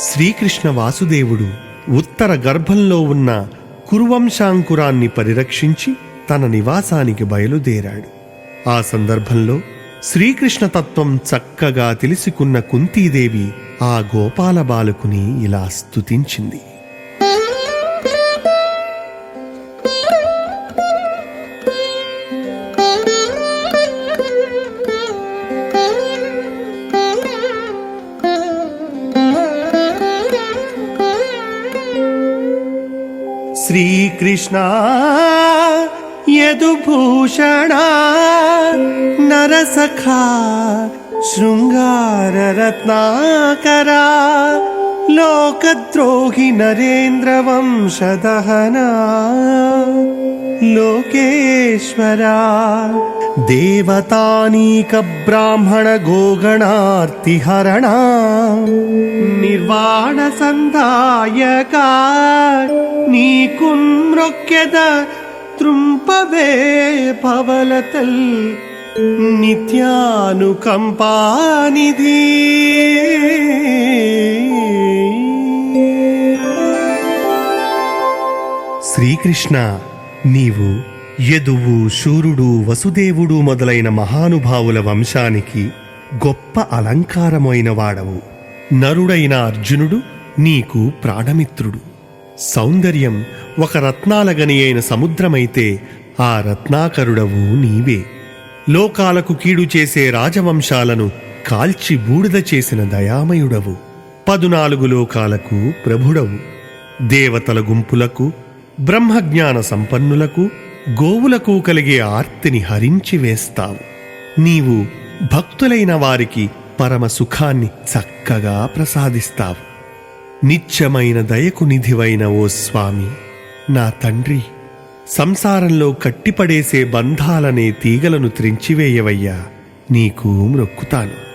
శ్రీకృష్ణ వాసుదేవుడు ఉత్తర గర్భంలో ఉన్న కురువంశాంకురాన్ని పరిరక్షించి తన నివాసానికి బయలుదేరాడు. ఆ సందర్భంలో శ్రీకృష్ణ తత్వం చక్కగా తెలుసుకున్న కుంతీదేవి ఆ గోపాల బాలుకుని ఇలా స్తుతించింది. శ్రీకృష్ణ యదుభూషణ నరసఖా శృంగార రత్నాకరా లోకద్రోహి నరేంద్ర వంశదహనా లోకేశ్వరా దేవతానీక బ్రాహ్మణ గోగణార్తిహరణా నిర్వాణ సందాయక త్రుంపవే పవలతల్ నిత్యానుకంపానిధి. శ్రీకృష్ణ నీవు యదువు శూరుడు వసుదేవుడు మొదలైన మహానుభావుల వంశానికి గొప్ప అలంకారమైన వాడవు. నరుడైన అర్జునుడు నీకు ప్రాణమిత్రుడు. సౌందర్యం ఒక రత్నాలగని అయిన సముద్రమైతే ఆ రత్నాకరుడవు నీవే. లోకాలకు కీడు చేసే రాజవంశాలను కాల్చి బూడిద చేసిన దయామయుడవు. పదునాలుగు లోకాలకు ప్రభుడవు. దేవతల గుంపులకు బ్రహ్మజ్ఞాన సంపన్నులకు గోవులకు కలిగే ఆర్తిని హరించి వేస్తావు. నీవు భక్తులైన వారికి పరమ సుఖాన్ని చక్కగా ప్రసాదిస్తావు. నిత్యమైన దయకు నిధివైన ఓ స్వామి నా తండ్రి సంసారంలో కట్టిపడేసే బంధాలనే తీగలను త్రించివేయవయ్యా నీకు మ్రొక్కుతాను.